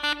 แล้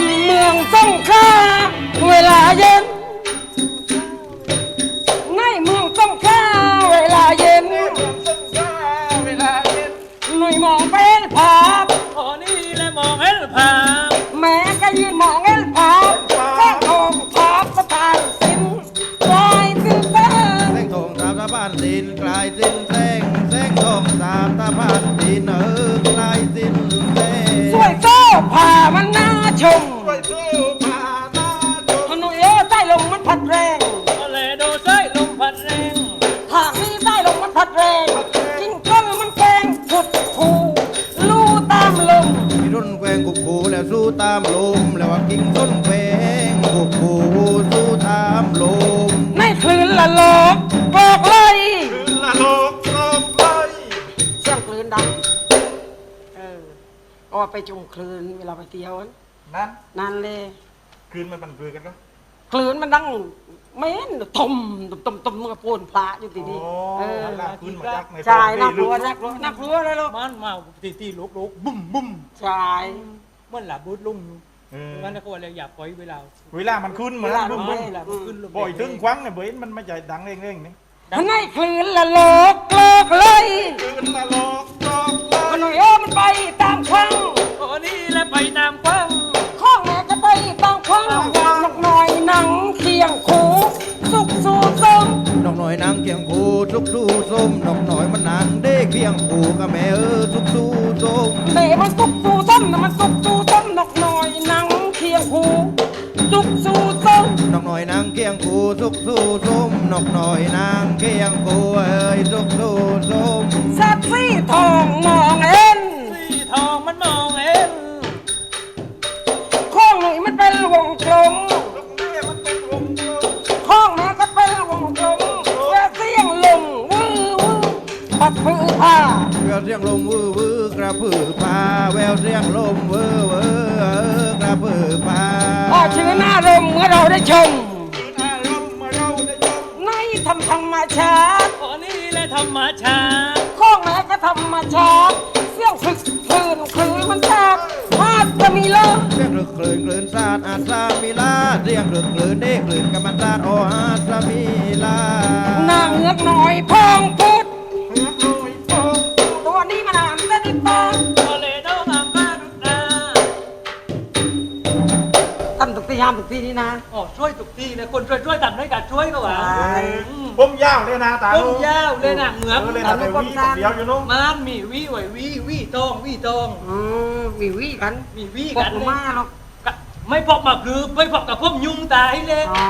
ำเมืองสงขลาเวลาเย็น ในเมืองสงขลาเวลาเย็นเวลาเย็นหน่วยมองเป็นภาพพอนี่และมองเห็นภาพ แม้ก็ยืนมองเห็นภาพแสงทองภาพสะพานสิ้นลอยสิ้นเส้น แสงทองสามตะพานดินกลายสิ้นแสงแสงทองสามตะพานดินเออกลายสิ้นแสงสวยโซ่ผ่ามันน่า ชมไปสู้ผ่าหน้าจนหนุ่ยเอ้ใต้ลมมันพัดแรงก็เลยโดนใช้ลมพัดแรง หากมีใต้ลมมันพัดแรงกินก้นมันแกงผุดผูลู่ตามลม มีรุ่นแกวงกุกกูแล้วสู้ตามลมแล้วว่ากิ่งต้นแกวงกุกกูสู้ตามลมในคลื่นละโลกบอกเลยคือละโลกโลกไปเสียงคลื่นดังเออเอาไปจุงคลื่นเวลาไปเที่ยวนั้น นั้นนั่นเลยคืนมันบันพือกันก็คลื่นมันดังเม้นทมตุ่มตุ่มตุ่มมันก็โปนพระอยู่ทีนี้โอ้เออนั่นล่ะคืนมาจากในใช่น่ากลึลัวน่ากลัวน่ากลัวเลยลูกมันมาตีตีลุกลุกบุ้มบุ้มใช่เมื่อหลับบูดลุ่งอยู่เอองั้นก็เลยอยากปล่อยเวลา เวลามันขึ้นเหมือนบึ้มบึ้มเวลาขึ้นลมบ่อยถึงควั้งเนี่ยเบ้นมันไม่ใช่ดังเร่งๆนี่ในคลื่นละโลกโลกเลยคืนละโลกโลก คียงคูทุกสู้ส้มนกหน่อยมันนางเด้เคียงคูกับแม่เออทุกสู้ส้มเตะมันสุกสูส้มนะมันสุกสูส้มนกน้อยหนังเคียงคูสุกสูส้มนกหน่อยนางเคียงคูทุกสู้ส้มนกหน่อยนางเคียงคูเอ้ยทุกสู้ส้มสัตว์สี ลงวื้อวื้อปัดพื้นผ้าเพื่อเสียงลมวื้อวื้อกระพือผ้าาแววเสียงลมเวอเวอกระพือฟ้าพอชื่อหน้ารมเมื่อเราได้ชมคืนอารมณ์เมื่อเราได้ชมในธรรมธรรมชาติขอนี่แหละธรรมชาติข้องแม่ก็ธรรมชาติเสียงฝึกคืนคืนมันแทบพาดจะมีเลิกเสียงคลึกคลื่นคลื่นซาดอาซามิลาเสียงคลึกคลื่นเด้คลื่นกำมันซาดโออาซามิลาหน้าเงือกหน่อยพองพุด กตียามตุกตีนี่นะอ๋อช่วยทุกทีเลยคนช่วยช่วยทำด้วยกันช่วยก็หว่าใช่ อืมผมยาวเลยนะตาต้มยาวเลยนะเหงือกเออเลยนะแต่วิ่งเดียวอยู่นู้นมันมีวิไหววิวิตองวิตองอืมวิวิกันมีวิปกักนเลยมาหรอกกะไม่พบมาคือไม่พบกับพวกยุงตายเลยอ๋อ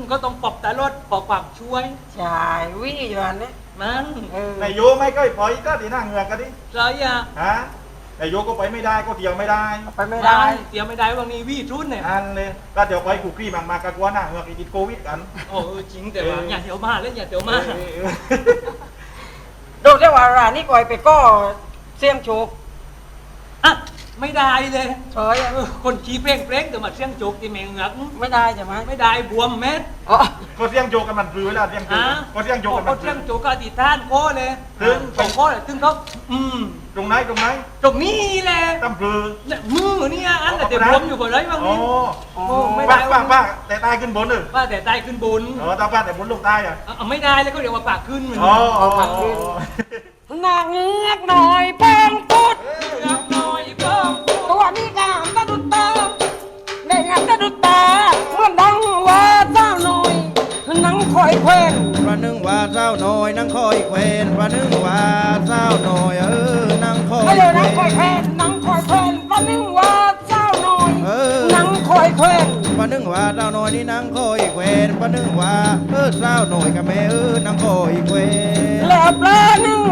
มก็ต้องปอบแต่รถปอบความช่วย ใช่วิอยู่อันนี้มันเออนายโยไม่ก็ปล่อยก็ดีหน้าเหงือกกันดิไรอะฮะ นายโยก็ไปไม่ได้ก็เที่ยวไม่ได้ไปไม่ได้ เตรียมไม่ได้วันนี้วิทุนเนี่ยอันเลยก็เดี๋ยวไปกูกรีมากๆกับกลัวหน้าเหงือกอีกติดโควิดกันโอ้เออจริงแต่ว่าอย่าเดี๋ยวมาเล่นอย่าเดี๋ยวมาเออเออดูได้ว่าร้านนี้ก่อยไปก็เสียงโชกอะ ไม่ได้เลยเฉยอะเออคนขี้เพลงเพลงแต่มาเสียงโจกที่แมงเหงือกไม่ได้ใช่ไหมไม่ได้บวมเม็ดอ๋อก็เสียงโยกกันมันปลือเวลาเสียงโยกฮะก็เสียงโยกกันเขามันปเสีลืยองโจกอธิษฐานโค้เลยถึง ของโค้เลยถึงเขาอืมตรงไหนตรงไหนตรงนี้แหละตั้มปลือเนี่ยมือเนี่ยอันแต่เดี๋ยวบวมอยู่บ่ได้บางอ๋อนี้โอ้ไม่ป้าได้ป้าป้าแต่ตายขึ้นบนเลยว่าแต่ใต้ขึ้นบน เออตาป้าแต่บนลงใต้อะเอาเอาไม่ได้แล้วก็เดี๋ยวว่าปากขึ้นมันอ๋ออ๋อเอาอ๋ผักขึ้น นประนึงว่าเจ้าน้อยเออนั่งคอย ไม่เลยหนังเวคอยนเพลนหนังคอยเพลนประนึงว่าเจ้าหน่อยเออหนังคอยเพลนประนึงว่าเจ้าน้อยนี่นั่งคอยเวนประนึงว่าเออเจ้าน้อยกับแม่เออนั่งคอยเวนแล้วปลานึง